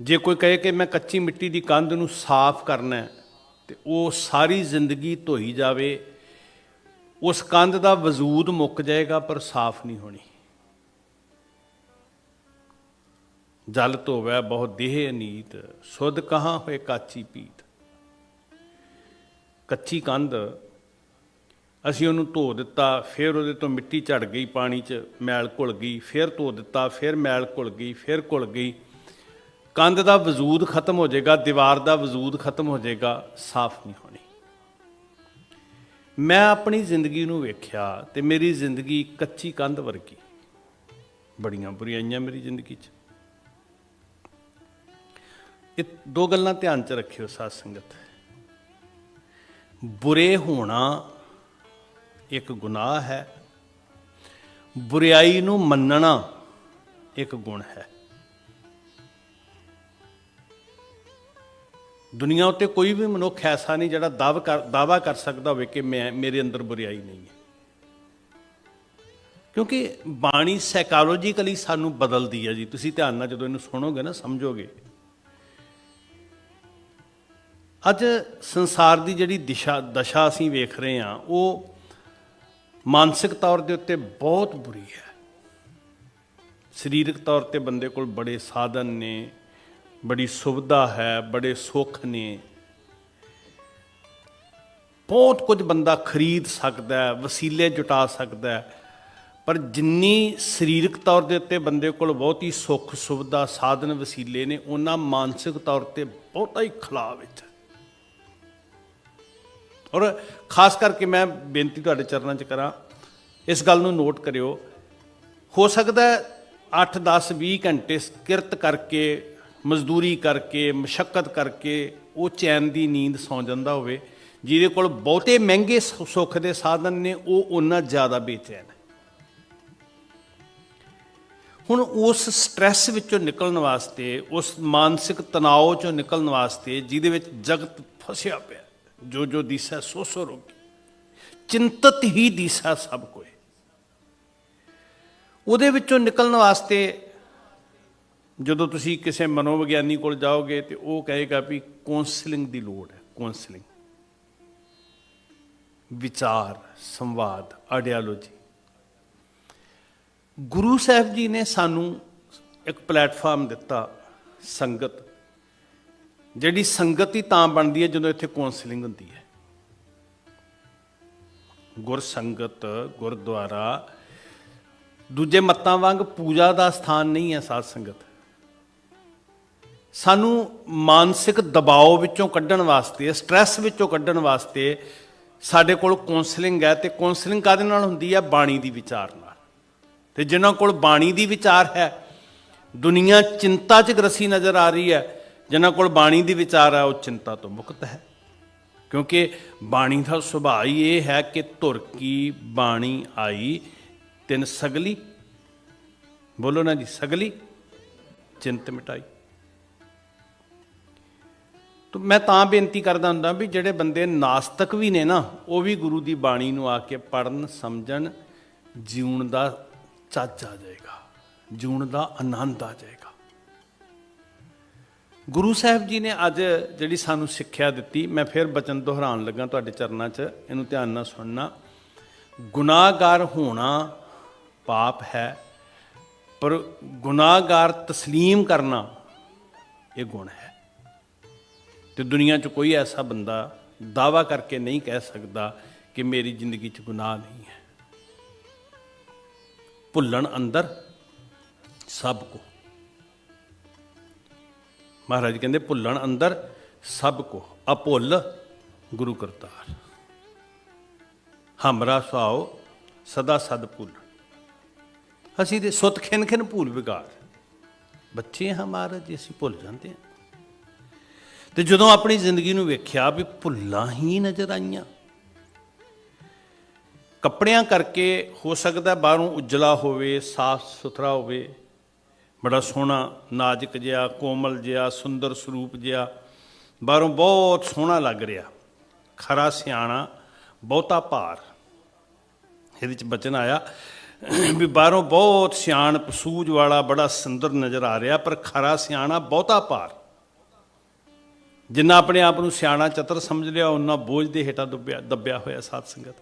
ਜੇ ਕੋਈ ਕਹੇ ਕਿ ਮੈਂ ਕੱਚੀ ਮਿੱਟੀ ਦੀ ਕੰਧ ਨੂੰ ਸਾਫ਼ ਕਰਨਾ ਹੈ, ਤੇ ਉਹ ਸਾਰੀ ਜ਼ਿੰਦਗੀ ਧੋਈ ਜਾਵੇ, ਉਸ ਕੰਧ ਦਾ ਵਜੂਦ ਮੁੱਕ ਜਾਏਗਾ, ਪਰ ਸਾਫ਼ ਨਹੀਂ ਹੋਣੀ। ਜਲ ਧੋਵੈ ਬਹੁਤ ਦੇਹ ਅਨੀਤ, ਸੁਧ ਕਹਾਂ ਹੋਏ ਕਾਚੀ ਪੀਤ। ਕੱਚੀ ਕੰਧ, ਅਸੀਂ ਉਹਨੂੰ ਧੋ ਦਿੱਤਾ, ਫਿਰ ਉਹਦੇ ਤੋਂ ਮਿੱਟੀ ਝੜ ਗਈ ਪਾਣੀ 'ਚ, ਮੈਲ ਘੁਲ ਗਈ, ਫਿਰ ਧੋ ਦਿੱਤਾ, ਫਿਰ ਮੈਲ ਘੁਲ ਗਈ, ਫਿਰ ਘੁਲ ਗਈ। ਕੰਧ ਦਾ ਵਜੂਦ ਖਤਮ ਹੋ ਜਾਏਗਾ, ਦੀਵਾਰ ਦਾ ਵਜੂਦ ਖਤਮ ਹੋ ਜਾਏਗਾ, ਸਾਫ਼ ਨਹੀਂ ਹੋਣੀ। ਮੈਂ ਆਪਣੀ ਜ਼ਿੰਦਗੀ ਨੂੰ ਵੇਖਿਆ ਤੇ ਮੇਰੀ ਜ਼ਿੰਦਗੀ ਕੱਚੀ ਕੰਧ ਵਰਗੀ। ਬੜੀਆਂ ਬੁਰੀਆਈਆਂ ਮੇਰੀ ਜ਼ਿੰਦਗੀ 'ਚ। ਇਹ ਦੋ ਗੱਲਾਂ ਧਿਆਨ 'ਚ ਰੱਖਿਓ, ਸਾਧ ਸੰਗਤ। ਬੁਰੇ ਹੋਣਾ ਇੱਕ ਗੁਨਾਹ ਹੈ। ਬੁਰੀਾਈ ਨੂੰ ਮੰਨਣਾ ਇੱਕ ਗੁਣ ਹੈ। ਦੁਨੀਆ ਉੱਤੇ ਕੋਈ ਵੀ ਮਨੁੱਖ ਐਸਾ ਨਹੀਂ ਜਿਹੜਾ ਦਾਅਵਾ ਕਰ ਦਾਅਵਾ ਕਰ ਸਕਦਾ ਹੋਵੇ ਕਿ ਮੈਂ ਮੇਰੇ ਅੰਦਰ ਬੁਰੀਾਈ ਨਹੀਂ ਹੈ। ਕਿਉਂਕਿ ਬਾਣੀ ਸਾਈਕੋਲੋਜੀਕਲੀ ਸਾਨੂੰ ਬਦਲਦੀ ਹੈ ਜੀ। ਤੁਸੀਂ ਧਿਆਨ ਨਾਲ ਜਦੋਂ ਇਹਨੂੰ ਸੁਣੋਗੇ ਨਾ, ਸਮਝੋਗੇ। ਅੱਜ ਸੰਸਾਰ ਦੀ ਜਿਹੜੀ ਦਿਸ਼ਾ ਦਸ਼ਾ ਅਸੀਂ ਵੇਖ ਰਹੇ ਹਾਂ, ਉਹ ਮਾਨਸਿਕ ਤੌਰ ਦੇ ਉੱਤੇ ਬਹੁਤ ਬੁਰੀ ਹੈ। ਸਰੀਰਕ ਤੌਰ ਤੇ ਬੰਦੇ ਕੋਲ ਬੜੇ ਸਾਧਨ ਨੇ ਬੜੀ ਸੁਵਿਧਾ ਹੈ, ਬੜੇ ਸੁੱਖ ਨੇ। ਬਹੁਤ ਕੁਝ ਬੰਦਾ ਖਰੀਦ ਸਕਦਾ ਹੈ, ਵਸੀਲੇ ਜੁਟਾ ਸਕਦਾ ਹੈ, ਪਰ ਜਿੰਨੀ ਸਰੀਰਕ ਤੌਰ ਦੇ ਉੱਤੇ ਬੰਦੇ ਕੋਲ ਬਹੁਤੀ ਸੁੱਖ, ਸੁਵਿਧਾ, ਸਾਧਨ ਵਸੀਲੇ ਨੇ, ਉਹਨਾਂ ਮਾਨਸਿਕ ਤੌਰ ਤੇ ਬਹੁਤਾ ਹੀ ਖਲਾਅ ਵਿੱਚ ਔਰ ਖਾਸ ਕਰਕੇ ਮੈਂ ਬੇਨਤੀ ਤੁਹਾਡੇ ਚਰਨਾਂ 'ਚ ਕਰਾਂ, ਇਸ ਗੱਲ ਨੂੰ ਨੋਟ ਕਰਿਓ। ਹੋ ਸਕਦਾ ਹੈ 8 10 20 ਘੰਟੇ ਕਿਰਤ ਕਰਕੇ ਮਜ਼ਦੂਰੀ ਕਰਕੇ, ਮਸ਼ੱਕਤ ਕਰਕੇ ਉਹ ਚੈਨ ਦੀ ਨੀਂਦ ਸੌਂ ਜਾਂਦਾ ਹੋਵੇ, ਜਿਹਦੇ ਕੋਲ ਬਹੁਤੇ ਮਹਿੰਗੇ ਸੁ- ਸੁੱਖ ਦੇ ਸਾਧਨ ਨੇ, ਉਹ ਉਹਨਾਂ ਜ਼ਿਆਦਾ ਬੇਚੈਨ ਹੁਣ ਉਸ ਸਟ੍ਰੈਸ ਵਿੱਚੋਂ ਨਿਕਲਣ ਵਾਸਤੇ, ਉਸ ਮਾਨਸਿਕ ਤਣਾਅ ਚੋਂ ਨਿਕਲਣ ਵਾਸਤੇ, ਜਿਹਦੇ ਵਿੱਚ ਜਗਤ ਫਸਿਆ ਪਿਆ ਜੋ ਜੋ ਦਿਸੈ ਸੋ ਸੋ ਰੋਗੀ। ਚਿੰਤਤ ਹੀ ਦਿਸੈ ਸਭ ਕੋਈ। ਉਹਦੇ ਵਿੱਚੋਂ ਨਿਕਲਣ ਵਾਸਤੇ ਜਦੋਂ ਤੁਸੀਂ ਕਿਸੇ ਮਨੋਵਿਗਿਆਨੀ ਕੋਲ ਜਾਓਗੇ ਤੇ ਉਹ ਕਹੇਗਾ ਵੀ ਕਾਉਂਸਲਿੰਗ ਦੀ ਲੋੜ ਹੈ ਕਾਉਂਸਲਿੰਗ ਵਿਚਾਰ, ਸੰਵਾਦ ਆਈਡੀਓਲੋਜੀ ਗੁਰੂ ਸਾਹਿਬ ਜੀ ਨੇ ਸਾਨੂੰ ਇੱਕ ਪਲੇਟਫਾਰਮ ਦਿੱਤਾ, ਸੰਗਤ। ਜਿਹੜੀ ਸੰਗਤ ਹੀ ਤਾਂ ਬਣਦੀ ਹੈ ਜਦੋਂ ਇੱਥੇ ਕਾਉਂਸਲਿੰਗ ਹੁੰਦੀ ਹੈ। ਗੁਰ ਸੰਗਤ, ਗੁਰਦੁਆਰਾ, ਦੂਜੇ ਮੱਤਾਂ ਵਾਂਗ ਪੂਜਾ ਦਾ ਸਥਾਨ ਨਹੀਂ ਹੈ ਸਾਧ ਸੰਗਤ। ਸਾਨੂੰ ਮਾਨਸਿਕ ਦਬਾਅ ਵਿੱਚੋਂ ਕੱਢਣ ਵਾਸਤੇ ਸਟ੍ਰੈਸ ਵਿੱਚੋਂ ਕੱਢਣ ਵਾਸਤੇ ਸਾਡੇ ਕੋਲ ਕਾਉਂਸਲਿੰਗ ਹੈ ਤੇ ਕਾਉਂਸਲਿੰਗ ਕਾਦੇ ਨਾਲ ਹੁੰਦੀ ਹੈ? ਬਾਣੀ ਦੀ ਵਿਚਾਰ ਨਾਲ। ਤੇ ਜਿਨ੍ਹਾਂ ਕੋਲ ਬਾਣੀ ਦੀ ਵਿਚਾਰ ਹੈ, ਦੁਨੀਆ ਚਿੰਤਾ 'ਚ ਗਰਸੀ ਨਜ਼ਰ ਆ ਰਹੀ ਹੈ, ਜਿਨ੍ਹਾਂ ਕੋਲ ਬਾਣੀ ਦੀ ਵਿਚਾਰ ਹੈ, ਉਹ ਚਿੰਤਾ ਤੋਂ ਮੁਕਤ ਹੈ। ਕਿਉਂਕਿ ਬਾਣੀ ਦਾ ਸੁਭਾਅ ਹੀ ਇਹ ਹੈ ਕਿ ਧੁਰ ਕੀ ਬਾਣੀ ਆਈ, ਤਿੰਨ ਸਗਲੀ। ਬੋਲੋ ਨਾ ਜੀ, ਸਗਲੀ, ਚਿੰਤ ਮਿਟਾਈ। ਤਾਂ ਮੈਂ ਤਾਂ ਬੇਨਤੀ ਕਰਦਾ ਹੁੰਦਾ ਵੀ ਜਿਹੜੇ ਬੰਦੇ ਨਾਸਤਕ ਵੀ ਨੇ ਨਾ, ਉਹ ਵੀ ਗੁਰੂ ਦੀ ਬਾਣੀ ਨੂੰ ਆ ਕੇ ਪੜਨ ਸਮਝਣ, ਜਿਉਣ ਦਾ ਚੱਜ ਆ ਜਾਏਗਾ, ਜਿਉਣ ਦਾ ਆਨੰਦ ਆ ਜਾਏਗਾ। ਗੁਰੂ ਸਾਹਿਬ ਜੀ ਨੇ ਅੱਜ ਜਿਹੜੀ ਸਾਨੂੰ ਸਿੱਖਿਆ ਦਿੱਤੀ, ਮੈਂ ਫਿਰ ਬਚਨ ਦੁਹਰਾਉਣ ਲੱਗਾ ਤੁਹਾਡੇ ਚਰਨਾਂ 'ਚ, ਇਹਨੂੰ ਧਿਆਨ ਨਾਲ ਸੁਣਨਾ। ਗੁਨਾਹਗਾਰ ਹੋਣਾ ਪਾਪ ਹੈ, ਪਰ ਗੁਨਾਹਗਾਰ ਤਸਲੀਮ ਕਰਨਾ ਇਹ ਗੁਣ ਹੈ। ਤੇ ਦੁਨੀਆ 'ਚ ਕੋਈ ਐਸਾ ਬੰਦਾ ਦਾਵਾ ਕਰਕੇ ਨਹੀਂ ਕਹਿ ਸਕਦਾ ਕਿ ਮੇਰੀ ਜ਼ਿੰਦਗੀ 'ਚ ਗੁਨਾਹ ਨਹੀਂ ਹੈ। ਭੁੱਲਣ ਅੰਦਰ ਸਭ ਕੋ। ਮਹਾਰਾਜ ਕਹਿੰਦੇ, ਭੁੱਲਣ ਅੰਦਰ ਸਭ ਕੋ। ਅਭੁੱਲ ਗੁਰੂ ਕਰਤਾਰ। ਹਮਰਾ ਸੁਆਓ ਸਦਾ ਸਦ ਭੁੱਲ। ਅਸੀਂ ਤੇ ਸੁਤ ਖਿਨ ਖਿਨ ਭੂਲ ਵਿਗਾੜ। ਬੱਚੇ ਹਾਂ ਮਹਾਰਾਜ ਜੀ ਅਸੀਂ ਭੁੱਲ ਜਾਂਦੇ ਹਾਂ। ਤੇ ਜਦੋਂ ਆਪਣੀ ਜ਼ਿੰਦਗੀ ਨੂੰ ਵੇਖਿਆ ਵੀ ਭੁੱਲਾਂ ਹੀ ਨਜ਼ਰ ਆਈਆਂ। ਕੱਪੜਿਆਂ ਕਰਕੇ ਹੋ ਸਕਦਾ ਬਾਹਰੋਂ ਉਜਲਾ ਹੋਵੇ, ਸਾਫ਼ ਸੁਥਰਾ ਹੋਵੇ, ਬੜਾ ਸੋਹਣਾ ਨਾਜ਼ੁਕ ਜਿਹਾ, ਕੋਮਲ ਜਿਹਾ, ਸੁੰਦਰ ਸਰੂਪ ਜਿਹਾ, ਬਾਹਰੋਂ ਬਹੁਤ ਸੋਹਣਾ ਲੱਗ ਰਿਹਾ। ਖਰਾ ਸਿਆਣਾ, ਬਹੁਤਾ ਭਾਰ। ਇਹਦੇ ਚ ਬਚਨ ਆਇਆ ਵੀ ਬਾਹਰੋਂ ਬਹੁਤ ਸਿਆਣ ਸੂਝ ਵਾਲਾ, ਬੜਾ ਸੁੰਦਰ ਨਜ਼ਰ ਆ ਰਿਹਾ, ਪਰ ਖਰਾ ਸਿਆਣਾ, ਬਹੁਤਾ ਭਾਰ। ਜਿੰਨਾ ਆਪਣੇ ਆਪ ਨੂੰ ਸਿਆਣਾ ਚਤਰ ਸਮਝ ਲਿਆ ਉਹਨਾਂ ਬੋਝ ਦੇ ਹੇਠਾਂ ਦੱਬਿਆ ਦੱਬਿਆ ਹੋਇਆ ਸਾਧ ਸੰਗਤ।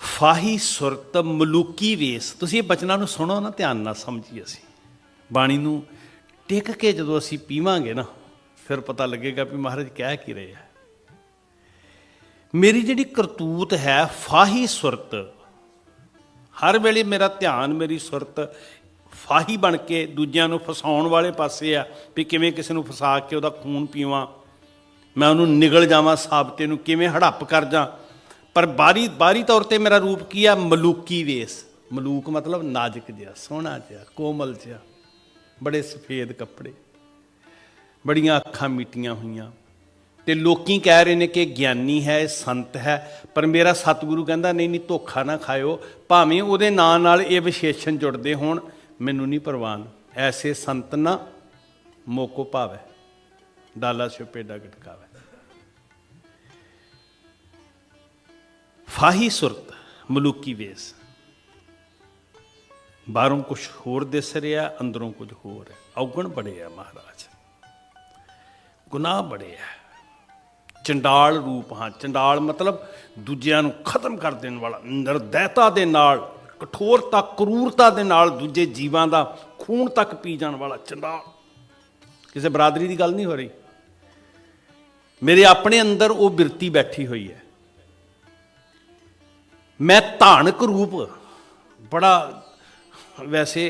ਫਾਹੀ ਸੁਰਤ ਮਲੂਕੀ ਵੇਸ। ਤੁਸੀਂ ਇਹ ਬਚਨਾਂ ਨੂੰ ਸੁਣੋ ਨਾ, ਧਿਆਨ ਨਾਲ ਸਮਝੀਏ ਅਸੀਂ। ਬਾਣੀ ਨੂੰ ਟਿਕ ਕੇ ਜਦੋਂ ਅਸੀਂ ਪੀਵਾਂਗੇ ਨਾ, ਫਿਰ ਪਤਾ ਲੱਗੇਗਾ ਵੀ ਮਹਾਰਾਜ ਕਹਿ ਕੀ ਰਹੇ ਆ। ਮੇਰੀ ਜਿਹੜੀ ਕਰਤੂਤ ਹੈ ਫਾਹੀ ਸੁਰਤ, ਹਰ ਵੇਲੇ ਮੇਰਾ ਧਿਆਨ ਮੇਰੀ ਸੁਰਤ ਫਾਹੀ ਬਣ ਕੇ ਦੂਜਿਆਂ ਨੂੰ ਫਸਾਉਣ ਵਾਲੇ ਪਾਸੇ ਆ ਵੀ ਕਿਵੇਂ ਕਿਸੇ ਨੂੰ ਫਸਾ ਕੇ ਉਹਦਾ ਖੂਨ ਪੀਵਾਂ। ਮੈਂ ਉਹਨੂੰ ਨਿਗਲ ਜਾਵਾਂ ਸਾਬਤੇ ਨੂੰ, ਕਿਵੇਂ ਹੜੱਪ ਕਰ ਜਾਂ। ਪਰ ਬਾਰੀ ਬਾਰੀ ਤੌਰ ਤੇ ਮੇਰਾ ਰੂਪ ਕੀ ਆ? ਮਲੂਕੀ ਵੇਸ। ਮਲੂਕ ਮਤਲਬ ਨਾਜ਼ੁਕ ਜਿਹਾ, ਸੋਹਣਾ ਜਿਹਾ, ਕੋਮਲ ਜਿਹਾ। ਬੜੇ ਸਫੇਦ ਕੱਪੜੇ। ਬੜੀਆਂ ਅੱਖਾਂ ਮੀਟੀਆਂ ਹੋਈਆਂ। ਤੇ ਲੋਕੀ ਕਹਿ ਰਹੇ ਨੇ ਕਿ ਗਿਆਨੀ ਹੈ, ਸੰਤ ਹੈ, ਪਰ ਮੇਰਾ ਸਤਿਗੁਰੂ ਕਹਿੰਦਾ, ਨਹੀਂ ਨਹੀਂ, ਧੋਖਾ ਨਾ ਖਾਇਓ। ਭਾਵੇਂ ਉਹਦੇ ਨਾਂ ਨਾਲ ਇਹ ਵਿਸ਼ੇਸ਼ਣ ਜੁੜਦੇ ਹੋਣ ਮੈਨੂੰ ਨਹੀਂ ਪ੍ਰਵਾਨ। ਐਸੇ ਸੰਤ ਨਾ ਮੋਕੋ ਭਾਵੈ ਡਾਲਾ ਛਪੇਡਾ ਗਟਕਾਵੇ। ਫਾਹੀ ਸੁਰਤ, ਮਲੂਕੀ ਵੇਸ। ਬਾਹਰੋਂ ਕੁਝ ਹੋਰ ਦਿਸ ਰਿਹਾ, ਅੰਦਰੋਂ ਕੁਝ ਹੋਰ। ਹੈ ਔਗਣ ਬੜੇ ਆ ਮਹਾਰਾਜ। ਗੁਨਾਹ ਬੜੇ ਆ। ਚੰਡਾਲ ਰੂਪ ਹਾਂ। ਚੰਡਾਲ ਮਤਲਬ ਦੂਜਿਆਂ ਨੂੰ ਖਤਮ ਕਰ ਦੇਣ ਵਾਲਾ, ਨਿਰਦੈਤਾ ਦੇ ਨਾਲ ਕਠੋਰਤਾ ਕਰੂਰਤਾ ਦੇ ਨਾਲ ਦੂਜੇ ਜੀਵਾਂ ਦਾ ਖੂਨ ਤੱਕ ਪੀ ਜਾਣ ਵਾਲਾ ਚੰਡਾਲ ਕਿਸੇ ਬਰਾਦਰੀ ਦੀ ਗੱਲ ਨਹੀਂ ਹੋ ਰਹੀ। ਮੇਰੇ ਆਪਣੇ ਅੰਦਰ ਉਹ ਬਿਰਤੀ ਬੈਠੀ ਹੋਈ ਹੈ। ਮੈਂ ਧਾਨਕ ਰੂਪ ਬੜਾ ਵੈਸੇ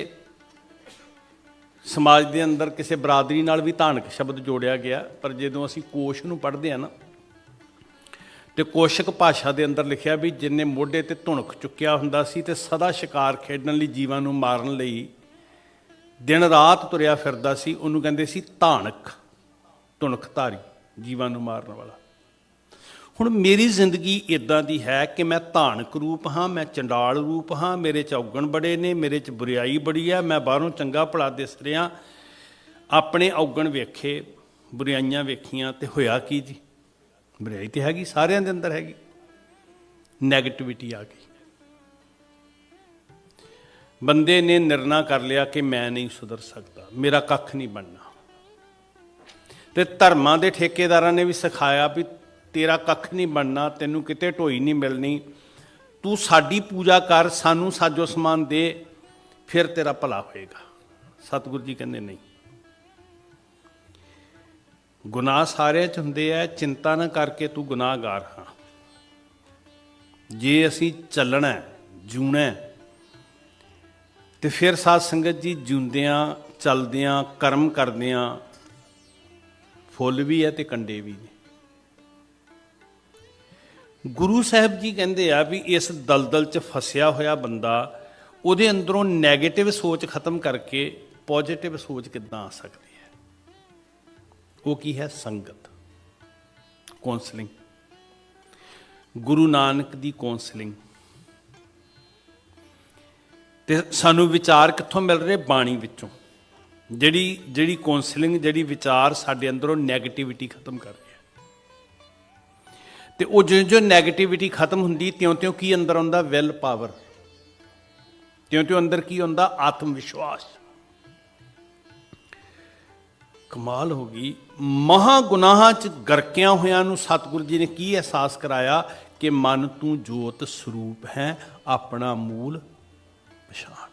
ਸਮਾਜ ਦੇ ਅੰਦਰ ਕਿਸੇ ਬਰਾਦਰੀ ਨਾਲ ਵੀ ਧਾਨਕ ਸ਼ਬਦ ਜੋੜਿਆ ਗਿਆ, ਪਰ ਜਦੋਂ ਅਸੀਂ ਕੋਸ਼ ਨੂੰ ਪੜ੍ਹਦੇ ਆ ਨਾ ਤੇ ਕੋਸ਼ਕ ਭਾਸ਼ਾ ਦੇ ਅੰਦਰ ਲਿਖਿਆ ਵੀ ਜਿੰਨੇ ਮੋਢੇ ਤੇ ਧੁਣਕ ਚੁੱਕਿਆ ਹੁੰਦਾ ਸੀ ਤੇ ਸਦਾ ਸ਼ਿਕਾਰ ਖੇਡਣ ਲਈ ਜੀਵਾਂ ਨੂੰ ਮਾਰਨ ਲਈ ਦਿਨ ਰਾਤ ਤੁਰਿਆ ਫਿਰਦਾ ਸੀ, ਉਹਨੂੰ ਕਹਿੰਦੇ ਸੀ ਧਾਨਕ ਧੁਣਕ ਧਾਰੀ ਜੀਵਾਂ ਨੂੰ ਮਾਰਨ ਵਾਲਾ। ਹੁਣ ਮੇਰੀ ਜ਼ਿੰਦਗੀ ਇਦਾਂ ਦੀ ਹੈ ਕਿ ਮੈਂ ਧਾਨਕ ਰੂਪ ਹਾਂ, ਮੈਂ ਚੰਡਾਲ ਰੂਪ ਹਾਂ, ਮੇਰੇ ਚ ਔਗਣ ਬੜੇ ਨੇ, ਮੇਰੇ ਚ ਬੁਰੀਾਈ ਬੜੀ ਹੈ, ਮੈਂ ਬਾਹਰੋਂ ਚੰਗਾ ਭਲਾ ਦਿਸ ਰਿਹਾ, ਆਪਣੇ ਔਗਣ ਵੇਖੇ ਬੁਰੀਆਈਆਂ ਵੇਖੀਆਂ ਤੇ ਹੋਇਆ ਕੀ ਜੀ? ਬੁਰਾਈ ਤੇ ਹੈਗੀ, ਸਾਰਿਆਂ ਦੇ ਅੰਦਰ ਹੈਗੀ। 네ਗੇਟਿਵਿਟੀ ਆ ਗਈ। ਬੰਦੇ ਨੇ ਨਿਰਣਾ ਕਰ ਲਿਆ ਕਿ ਮੈਂ ਨਹੀਂ ਸੁਧਰ ਸਕਦਾ, ਮੇਰਾ ਕੱਖ ਨਹੀਂ ਬਣਨਾ। ਤੇ ਧਰਮਾਂ ਦੇ ਠੇਕੇਦਾਰਾਂ ਨੇ ਵੀ ਸਿਖਾਇਆ ਵੀ ਤੇਰਾ ਕੱਖ ਨਹੀਂ ਬਣਨਾ, ਤੈਨੂੰ ਕਿਤੇ ਢੋਈ ਨਹੀਂ ਮਿਲਣੀ। ਤੂੰ ਸਾਡੀ ਪੂਜਾ ਕਰ, ਸਾਨੂੰ ਸਾਜੋ ਸਮਾਨ ਦੇ, ਫਿਰ ਤੇਰਾ ਭਲਾ ਹੋਏਗਾ। ਸਤਿਗੁਰੂ ਜੀ ਕਹਿੰਦੇ ਨਹੀਂ। ਗੁਨਾਹ ਸਾਰਿਆਂ 'ਚ ਹੁੰਦੇ ਆ ਚਿੰਤਾ ਨਾ ਕਰਕੇ ਤੂੰ ਗੁਨਾਹਗਾਰ ਹਾਂ। ਜੇ ਅਸੀਂ ਚੱਲਣਾ ਜੂਣਾ ਤੇ ਫਿਰ ਸਾਧ ਸੰਗਤ ਜੀ ਜਿਉਂਦਿਆਂ ਚੱਲਦਿਆਂ, ਕਰਮ ਕਰਦਿਆਂ, ਫੁੱਲ ਵੀ ਹੈ ਤੇ ਕੰਡੇ ਵੀ ਨੇ। ਗੁਰੂ ਸਾਹਿਬ ਜੀ ਕਹਿੰਦੇ ਆ ਵੀ ਇਸ ਦਲਦਲ 'ਚ ਫਸਿਆ ਹੋਇਆ ਬੰਦਾ, ਉਹਦੇ ਅੰਦਰੋਂ 네ਗੇਟਿਵ ਸੋਚ ਖਤਮ ਕਰਕੇ ਪੋਜ਼ਿਟਿਵ ਸੋਚ ਕਿੱਦਾਂ ਆ ਸਕਦੀ? ਉਹ ਕੀ ਹੈ? ਸੰਗਤ। ਕਾਉਂਸਲਿੰਗ ਗੁਰੂ ਨਾਨਕ ਦੀ ਕਾਉਂਸਲਿੰਗ ਤੇ ਸਾਨੂੰ ਵਿਚਾਰ ਕਿੱਥੋਂ ਮਿਲ ਰਹੇ? ਬਾਣੀ ਵਿੱਚੋਂ। ਜਿਹੜੀ ਜਿਹੜੀ ਕਾਉਂਸਲਿੰਗ ਜਿਹੜੀ ਵਿਚਾਰ ਸਾਡੇ ਅੰਦਰੋਂ 네ਗੇਟਿਵਿਟੀ ਖਤਮ ਕਰ ਰਹੀ। ਹੈ ਤੇ ਉਹ ਜਿਉਂ ਜਿਉਂ 네ਗੇਟਿਵਿਟੀ ਖਤਮ ਹੁੰਦੀ ਤਿਉਂ-ਤਿਉਂ ਕੀ ਅੰਦਰ ਆਉਂਦਾ? ਵਿਲ ਪਾਵਰ ਤਿਉਂ-ਤਿਉਂ ਅੰਦਰ ਕੀ ਹੁੰਦਾ ਆਤਮ ਵਿਸ਼ਵਾਸ ਕਮਾਲ ਹੋ ਗਈ। ਮਹਾ ਗੁਨਾਹਾਂ ਚ ਗਰਕਿਆਂ ਹੋਇਆਂ ਨੂੰ ਸਤਿਗੁਰੂ ਜੀ ਨੇ ਕੀ ਅਹਿਸਾਸ ਕਰਾਇਆ ਕਿ ਮਨ ਤੂੰ ਜੋਤ ਸਰੂਪ ਹੈ, ਆਪਣਾ ਮੂਲ ਪਛਾਣ।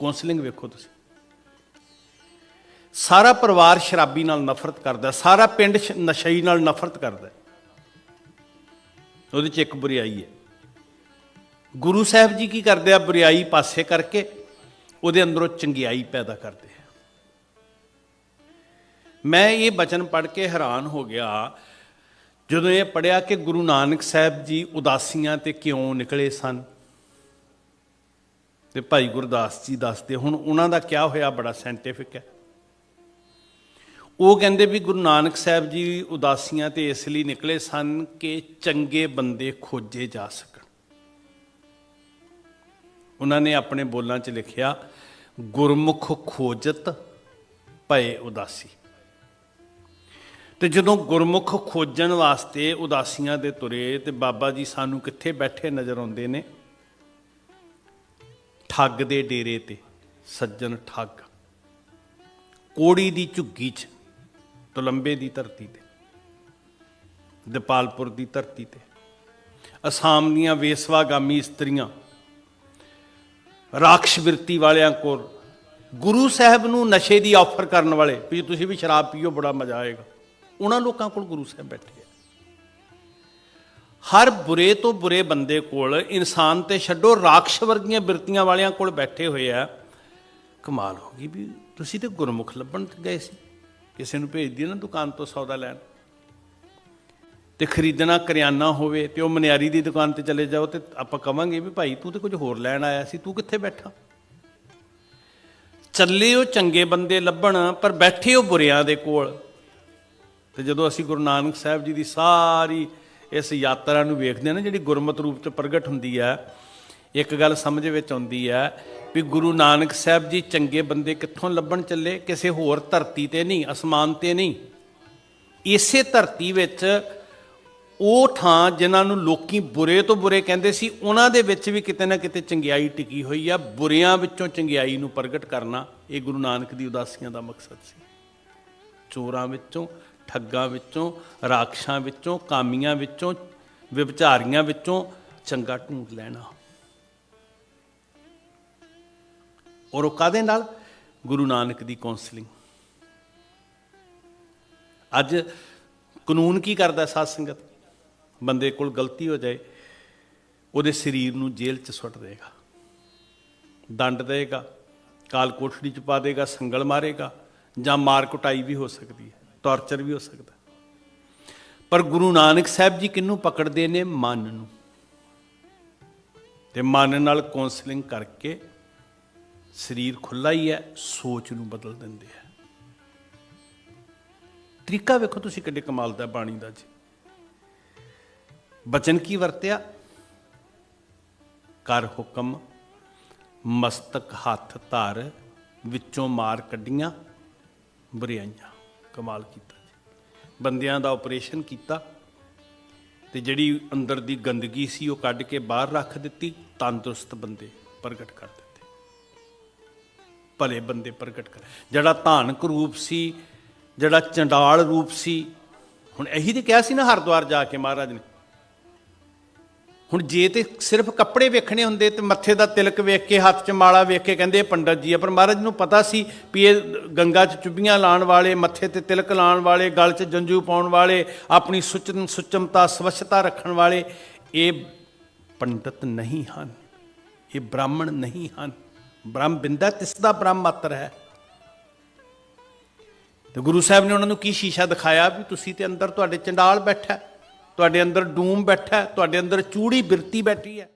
ਕਾਉਂਸਲਿੰਗ ਵੇਖੋ ਤੁਸੀਂ। ਸਾਰਾ ਪਰਿਵਾਰ ਸ਼ਰਾਬੀ ਨਾਲ ਨਫ਼ਰਤ ਕਰਦਾ ਸਾਰਾ ਪਿੰਡ ਨਸ਼ਈ ਨਾਲ ਨਫ਼ਰਤ ਕਰਦਾ ਉਹਦੇ ਚ ਇੱਕ ਬੁਰੀਾਈ ਹੈ। ਗੁਰੂ ਸਾਹਿਬ ਜੀ ਕੀ ਕਰਦੇ ਆ? ਬੁਰੀਾਈ ਪਾਸੇ ਕਰਕੇ ਉਹਦੇ ਅੰਦਰੋਂ ਚੰਗਿਆਈ ਪੈਦਾ ਕਰਦੇ ਮੈਂ ਇਹ ਬਚਨ ਪੜ੍ਹ ਕੇ ਹੈਰਾਨ ਹੋ ਗਿਆ ਜਦੋਂ ਇਹ ਪੜਿਆ ਕਿ ਗੁਰੂ ਨਾਨਕ ਸਾਹਿਬ ਜੀ ਉਦਾਸੀਆਂ ਤੇ ਕਿਉਂ ਨਿਕਲੇ ਸਨ। ਤੇ ਭਾਈ ਗੁਰਦਾਸ ਜੀ ਦੱਸਦੇ, ਹੁਣ ਉਹਨਾਂ ਦਾ ਕਿਆ ਹੋਇਆ? ਬੜਾ ਸਾਇੰਟਿਫਿਕ ਹੈ। ਉਹ ਕਹਿੰਦੇ ਵੀ ਗੁਰੂ ਨਾਨਕ ਸਾਹਿਬ ਜੀ ਉਦਾਸੀਆਂ ਤੇ ਇਸ ਲਈ ਨਿਕਲੇ ਸਨ ਕਿ ਚੰਗੇ ਬੰਦੇ ਖੋਜੇ ਜਾ ਸਕਣ। ਉਹਨਾਂ ਨੇ ਆਪਣੇ ਬੋਲਾਂ 'ਚ ਲਿਖਿਆ, ਗੁਰਮੁਖ ਖੋਜਤ ਭਏ ਉਦਾਸੀ। ਤੇ ਜਦੋਂ ਗੁਰਮੁਖ ਖੋਜਣ ਵਾਸਤੇ ਉਦਾਸੀਆਂ ਦੇ ਤੁਰੇ ਤੇ ਬਾਬਾ ਜੀ ਸਾਨੂੰ ਕਿੱਥੇ ਬੈਠੇ ਨਜ਼ਰ ਆਉਂਦੇ ਨੇ? ਠੱਗ ਦੇ ਡੇਰੇ ਤੇ, ਸੱਜਣ ਠੱਗ। ਕੋੜੀ ਦੀ ਝੁੱਗੀ 'ਚ, ਤੁਲੰਬੇ ਦੀ ਧਰਤੀ ਤੇ, ਦੀਪਾਲਪੁਰ ਦੀ ਧਰਤੀ ਤੇ, ਅਸਾਮ ਦੀਆਂ ਵੇਸਵਾਗਾਮੀ ਇਸਤਰੀਆਂ, ਰਾਖਸ਼ ਬਿਰਤੀ ਵਾਲਿਆਂ ਕੋਲ, ਗੁਰੂ ਸਾਹਿਬ ਨੂੰ ਨਸ਼ੇ ਦੀ ਆਫਰ ਕਰਨ ਵਾਲੇ, ਵੀ ਤੁਸੀਂ ਵੀ ਸ਼ਰਾਬ ਪੀਓ, ਬੜਾ ਮਜ਼ਾ ਆਏਗਾ। ਉਹਨਾਂ ਲੋਕਾਂ ਕੋਲ ਗੁਰੂ ਸਾਹਿਬ ਬੈਠੇ ਆ। ਹਰ ਬੁਰੇ ਤੋਂ ਬੁਰੇ ਬੰਦੇ ਕੋਲ ਇਨਸਾਨ ਤੇ ਛੱਡੋ, ਰਾਖਸ਼ ਵਰਗੀਆਂ ਬਿਰਤੀਆਂ ਵਾਲਿਆਂ ਕੋਲ ਬੈਠੇ ਹੋਏ ਆ। ਕਮਾਲ ਹੋ ਗਈ ਵੀ ਤੁਸੀਂ ਤੇ ਗੁਰਮੁਖ ਲੱਭਣ ਗਏ ਸੀ। ਕਿਸੇ ਨੂੰ ਭੇਜ ਦਿਓ ਨਾ ਦੁਕਾਨ ਤੋਂ ਸੌਦਾ ਲੈਣ। ਤੇ ਖਰੀਦਣਾ ਕਰਿਆਨਾ ਹੋਵੇ ਤੇ ਉਹ ਮਨਿਆਰੀ ਦੀ ਦੁਕਾਨ ਤੇ ਚਲੇ ਜਾਓ ਤੇ ਆਪਾਂ ਕਵਾਂਗੇ ਵੀ ਭਾਈ ਤੂੰ ਤੇ ਕੁਝ ਹੋਰ ਲੈਣ ਆਇਆ ਸੀ, ਤੂੰ ਕਿੱਥੇ ਬੈਠਾ? ਚੱਲੇ ਉਹ ਚੰਗੇ ਬੰਦੇ ਲੱਭਣ, ਪਰ ਬੈਠੇ ਉਹ ਬੁਰਿਆਂ ਦੇ ਕੋਲ। ਤੇ ਜਦੋਂ ਅਸੀਂ ਗੁਰੂ ਨਾਨਕ ਸਾਹਿਬ ਜੀ ਦੀ ਸਾਰੀ ਇਸ ਯਾਤਰਾ ਨੂੰ ਵੇਖਦੇ ਹਾਂ ਨਾ, ਜਿਹੜੀ ਗੁਰਮਤ ਰੂਪ ਚ ਪ੍ਰਗਟ ਹੁੰਦੀ ਹੈ, ਇੱਕ ਗੱਲ ਸਮਝ ਵਿੱਚ ਆਉਂਦੀ ਹੈ ਵੀ ਗੁਰੂ ਨਾਨਕ ਸਾਹਿਬ ਜੀ ਚੰਗੇ ਬੰਦੇ ਕਿੱਥੋਂ ਲੱਭਣ ਚੱਲੇ, ਕਿਸੇ ਹੋਰ ਧਰਤੀ ਤੇ ਨਹੀਂ, ਅਸਮਾਨ ਤੇ ਨਹੀਂ। ਇਸੇ ਧਰਤੀ ਵਿੱਚ ਉਹ ਥਾਂ ਜਿਨ੍ਹਾਂ ਨੂੰ ਲੋਕੀ ਬੁਰੇ ਤੋਂ ਬੁਰੇ ਕਹਿੰਦੇ ਸੀ, ਉਹਨਾਂ ਦੇ ਵਿੱਚ ਵੀ ਕਿਤੇ ਨਾ ਕਿਤੇ ਚੰਗਿਆਈ ਟਿਕੀ ਹੋਈ ਆ, ਬੁਰਿਆਂ ਵਿੱਚੋਂ ਚੰਗਿਆਈ ਨੂੰ ਪ੍ਰਗਟ ਕਰਨਾ, ਇਹ ਗੁਰੂ ਨਾਨਕ ਦੀ ਉਦਾਸੀਆਂ ਦਾ ਮਕਸਦ ਸੀ। ਚੋਰਾਂ ਵਿੱਚੋਂ ਠੱਗਾਂ ਵਿੱਚੋਂ, ਰਾਖਸ਼ਾਂ ਵਿੱਚੋਂ, ਕਾਮੀਆਂ ਵਿੱਚੋਂ ਵਿਭਚਾਰੀਆਂ ਵਿੱਚੋਂ ਚੰਗਾ ਢੂੰਡ ਲੈਣਾ। ਔਰ ਉਹ ਕਾਦੇ ਨਾਲ? ਗੁਰੂ ਨਾਨਕ ਦੀ ਕਾਉਂਸਲਿੰਗ ਅੱਜ ਕਾਨੂੰਨ ਕੀ ਕਰਦਾ ਸਾਧ ਸੰਗਤ? ਬੰਦੇ ਕੋਲ ਗਲਤੀ ਹੋ ਜਾਏ, ਉਹਦੇ ਸਰੀਰ ਨੂੰ ਜੇਲ੍ਹ 'ਚ ਸੁੱਟ ਦੇਗਾ। ਦੰਡ ਦੇਗਾ, ਕਾਲ ਕੋਠੜੀ 'ਚ ਪਾ ਦੇਗਾ, ਸੰਗਲ ਮਾਰੇਗਾ, ਜਾਂ ਮਾਰ ਕੁਟਾਈ ਵੀ ਹੋ ਸਕਦੀ ਹੈ। ਟਾਰਚਰ ਵੀ ਹੋ ਸਕਦਾ। ਪਰ ਗੁਰੂ ਨਾਨਕ ਸਾਹਿਬ ਜੀ ਕਿਹਨੂੰ ਪਕੜਦੇ ਨੇ? ਮਨ ਨੂੰ। ਤੇ ਮਨ ਨਾਲ ਕਾਉਂਸਲਿੰਗ ਕਰਕੇ ਸਰੀਰ ਖੁੱਲਾ ਹੀ ਹੈ, ਸੋਚ ਨੂੰ ਬਦਲ ਦਿੰਦੇ ਆ। ਤਰੀਕਾ ਵੇਖੋ ਤੁਸੀਂ ਕਿੱਡੇ ਕਮਾਲ ਦਾ ਬਾਣੀ ਦਾ ਜੀ। ਬਚਨ ਕੀ ਵਰਤਿਆ? ਕਰ ਹੁਕਮ, ਮਸਤਕ ਹੱਥ ਧਰ, ਵਿੱਚੋਂ ਮਾਰ ਕੱਢੀਆਂ ਬੁਰਾਈਆਂ ਕਮਾਲ ਕੀਤਾ ਬੰਦਿਆਂ ਦਾ ਆਪਰੇਸ਼ਨ ਕੀਤਾ ਤੇ ਜਿਹੜੀ ਅੰਦਰ ਦੀ ਗੰਦਗੀ ਸੀ ਉਹ ਕੱਢ ਕੇ ਬਾਹਰ ਰੱਖ ਦਿੱਤੀ, ਤੰਦਰੁਸਤ ਬੰਦੇ ਪ੍ਰਗਟ ਕਰ ਦਿੱਤੇ। ਭਲੇ ਬੰਦੇ ਪ੍ਰਗਟ ਕਰ ਜਿਹੜਾ ਧਾਨਕ ਰੂਪ ਸੀ, ਜਿਹੜਾ ਚੰਡਾਲ ਰੂਪ ਸੀ, ਹੁਣ ਇਹੀ ਤੇ ਕਿਹਾ ਸੀ ਨਾ ਹਰਦੁਆਰ ਜਾ ਕੇ ਮਹਾਰਾਜ ਨੇ ਹੁਣ ਜੇ ਤੇ ਸਿਰਫ ਕੱਪੜੇ ਵੇਖਣੇ ਹੁੰਦੇ ਤੇ ਮੱਥੇ ਦਾ ਤਿਲਕ ਵੇਖ ਕੇ, ਹੱਥ 'ਚ ਮਾਲਾ ਵੇਖ ਕੇ ਕਹਿੰਦੇ ਇਹ ਪੰਡਤ ਜੀ ਆ, ਪਰ ਮਹਾਰਾਜ ਨੂੰ ਪਤਾ ਸੀ ਵੀ ਇਹ ਗੰਗਾ 'ਚ ਚੁੱਭੀਆਂ ਲਾਣ ਵਾਲੇ, ਮੱਥੇ ਤੇ ਤਿਲਕ ਲਾਣ ਵਾਲੇ, ਗਲ 'ਚ ਜੰਜੂ ਪਾਉਣ ਵਾਲੇ, ਆਪਣੀ ਸੁਚਨ, ਸੁਚਮਤਾ, ਸਵੱਛਤਾ ਰੱਖਣ ਵਾਲੇ, ਇਹ ਪੰਡਤ ਨਹੀਂ ਹਨ। ਇਹ ਬ੍ਰਾਹਮਣ ਨਹੀਂ ਹਨ। ਬ੍ਰਹਮ ਬਿੰਦਾ ਤਿਸ ਦਾ ਬ੍ਰਹਮ ਮਾਤਰ ਹੈ। ਤੇ ਗੁਰੂ ਸਾਹਿਬ ਨੇ ਉਹਨਾਂ ਨੂੰ ਕੀ ਸ਼ੀਸ਼ਾ ਦਿਖਾਇਆ ਵੀ ਤੁਸੀਂ ਤੇ ਅੰਦਰ ਤੁਹਾਡੇ ਚੰਡਾਲ ਬੈਠਾ ਤੁਹਾਡੇ ਅੰਦਰ ਡੂਮ ਬੈਠਾ ਤੁਹਾਡੇ ਅੰਦਰ ਚੂੜੀ ਬਿਰਤੀ ਬੈਠੀ ਹੈ।